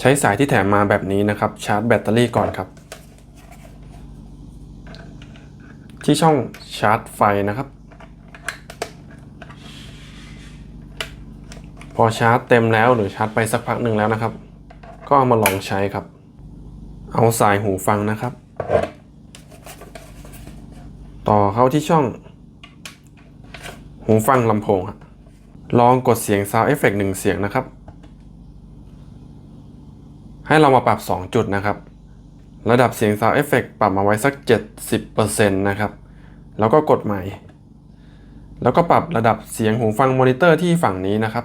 ใช้สายที่แถมมาแบบนี้นะครับ ชาร์จแบตเตอรี่ก่อนครับ ที่ช่องชาร์จไฟนะครับ พอชาร์จเต็มแล้วหรือชาร์จไปสักพักหนึ่งแล้วนะครับ ก็เอามาลองใช้ครับ เอาสายหูฟังนะครับ ต่อเข้าที่ช่อง หูฟังลำโพงครับลองกดเสียง Sound Effect หนึ่งเสียงนะครับ ให้เรามาปรับ 2 จุดนะครับ ระดับเสียงซาวเอฟเฟกปรับมาไว้สัก 70%นะครับ แล้วก็กดใหม่ แล้วก็ปรับระดับเสียงหูฟังมอนิเตอร์ที่ฝั่งนี้นะครับ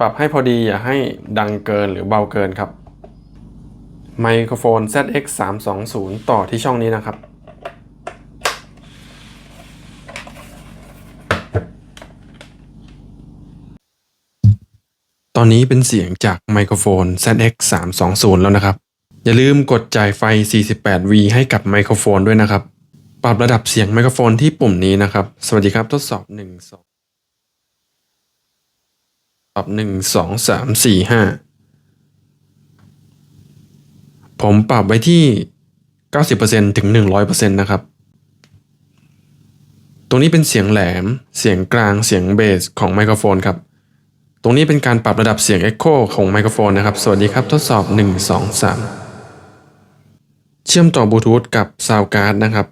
ปรับให้พอดีอย่าให้ดังเกินหรือเบาเกินครับ ไมโครโฟน ZX 3 2 0 ต่อที่ช่องนี้นะครับ ตอนนี้เป็นเสียงจากไมโครโฟน ZX 3 2 0แล้วนะครับ อย่าลืมกดจ่ายไฟ 48V ให้กับไมโครโฟนด้วยนะครับ ปรับระดับเสียงไมโครโฟนที่ปุ่มนี้นะครับ สวัสดีครับทดสอบ 1 2ตอบ1 2 3 4 5 ผมปรับไว้ที่ 90%ถึง 100%นะครับ ตรงนี้เป็นเสียงแหลม เสียงกลาง เสียงเบสของไมโครโฟนครับ รงนี้เป็นการปรับระดับเสียง Echo ของไมโครโฟนนะครับ สวัสดีครับทดสอบ 1 2 3 เชื่อมต่อบลูทูธกับ Sound Card นะครับ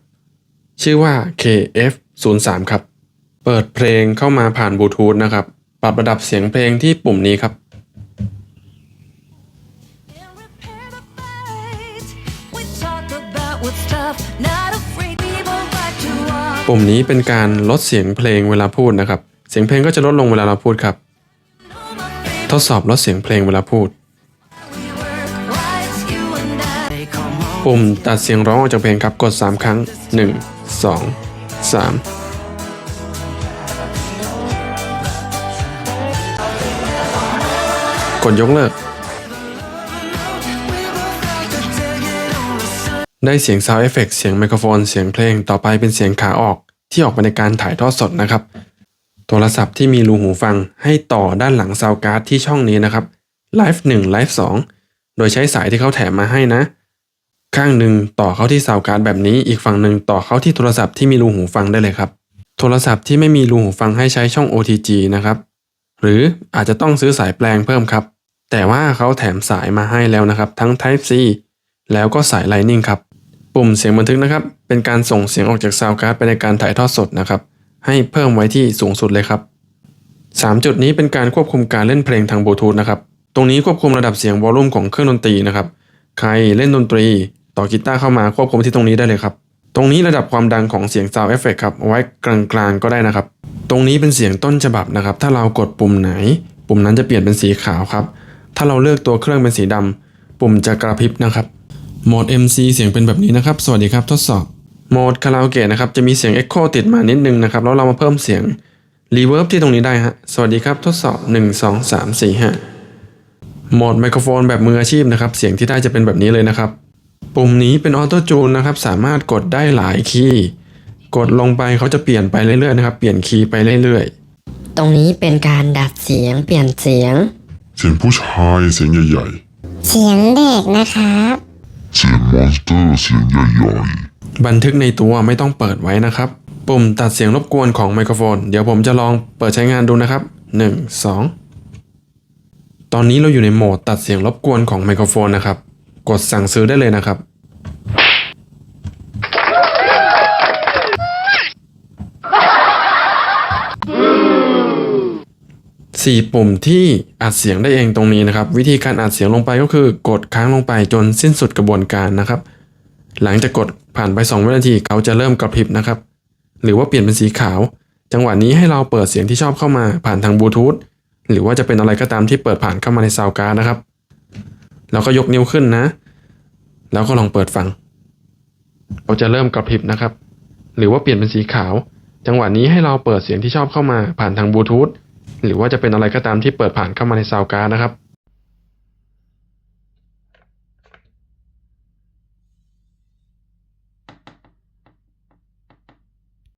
ชื่อว่า KF03 ครับ เปิดเพลงเข้ามาผ่านบลูทูธนะครับ ปรับระดับเสียงเพลงที่ปุ่มนี้ครับ ปุ่มนี้เป็นการลดเสียงเพลงเวลาพูดนะครับ เสียงเพลงก็จะลดลงเวลาเราพูดครับ ทดสอบลดเสียงเพลงเวลาพูด ปุ่มตัดเสียงร้องออกจากเพลงครับกด 3 ครั้ง 1 2 3 กดยกเลิก ได้เสียง Sound Effect เสียงไมโครโฟน เสียงเพลงต่อไปเป็นเสียงขาออกที่ออกมาในการถ่ายทอดสดนะครับ โทรศัพท์ที่มีรูหูฟังให้ต่อด้านหลัง Sound Card ที่ช่องนี้นะครับ Live 1 Live 2โดยใช้สายที่เขาแถมมาให้นะ ข้างหนึ่งต่อเข้าที่ Sound Card แบบนี้อีกฝั่งหนึ่งต่อเข้าที่โทรศัพท์ที่มีรูหูฟังได้เลยครับ โทรศัพท์ที่ไม่มีรูหูฟังให้ใช้ช่อง OTG นะครับหรืออาจจะต้องซื้อสายแปลงเพิ่มครับ แต่ว่าเขาแถมสายมาให้แล้วนะครับ ทั้ง Type C แล้วก็สาย Lightning ครับ ปุ่มเสียงบันทึกนะครับ เป็นการส่งเสียงออกจาก Sound Card ไปในการถ่ายทอดสดนะครับ ให้เพิ่มไว้ที่สูงสุดเลยครับ 3 จุดนี้เป็นการควบคุมการเล่นเพลงทางบลูทูธนะครับ ตรงนี้ควบคุมระดับเสียงวอลลุ่มของเครื่องดนตรีนะครับ ใครเล่นดนตรี ต่อกีตาร์เข้ามาควบคุมที่ตรงนี้ได้เลยครับ ตรงนี้ระดับความดังของเสียง Sound Effect ครับไว้กลางๆก็ได้นะครับ ตรงนี้เป็นเสียงต้นฉบับนะครับ ถ้าเรากดปุ่มไหน ปุ่มนั้นจะเปลี่ยนเป็นสีขาวครับ ถ้าเราเลือกตัวเครื่องเป็นสีดำปุ่มจะกระพริบนะครับ โหมด MC เสียงเป็นแบบนี้นะครับ สวัสดีครับทดสอบ โหมดคาราโอเกะนะครับจะมีเสียง Echo ติดมานิดนึงนะครับแล้วเรามาเพิ่มเสียง Reverb ที่ตรงนี้ได้ฮะสวัสดีครับทดสอบ 1 2 3 4 5โหมดไมโครโฟนแบบมืออาชีพนะครับเสียงที่ได้จะเป็นแบบนี้เลยนะครับ ปุ่มนี้เป็นออโต้จูนนะครับสามารถกดได้หลายคีย์กดลงไปเขาจะเปลี่ยนไปเรื่อยๆนะครับเปลี่ยนคีย์ไปเรื่อยๆ ตรงนี้เป็นการดัดเสียงเปลี่ยนเสียง เสียงผู้ชายเสียงใหญ่เสียงเด็กนะครับๆ เสียงมอนสเตอร์เสียงใหญ่ บันทึกในตัวไม่ต้องเปิดไว้นะครับ ปุ่มตัดเสียงรบกวนของไมโครโฟน เดี๋ยวผมจะลองเปิดใช้งานดูนะครับ 1 2 ตอนนี้เราอยู่ในโหมดตัดเสียงรบกวนของไมโครโฟนนะครับ กดสั่งซื้อได้เลยนะครับสี่ปุ่มที่อัดเสียงได้เองตรงนี้นะครับ วิธีการอัดเสียงลงไปก็คือกดค้างลงไปจนสิ้นสุดกระบวนการนะครับ หลังจากกดผ่านไป 2 วินาทีเขาจะเริ่มกระพริบนะครับ หรือว่าเปลี่ยนเป็นสีขาว จังหวะนี้ให้เราเปิดเสียงที่ชอบเข้ามาผ่านทางบลูทูธหรือว่าจะเป็นอะไรก็ตามที่เปิดผ่านเข้ามาในซาวการ์นะครับ แล้วก็ยกนิ้วขึ้นนะ แล้วก็ลองเปิดฟังเขาจะเริ่มกระพริบนะครับ หรือว่าเปลี่ยนเป็นสีขาว จังหวะนี้ให้เราเปิดเสียงที่ชอบเข้ามาผ่านทางบลูทูธหรือว่าจะเป็นอะไรก็ตามที่เปิดผ่านเข้ามาในซาวการ์นะครับ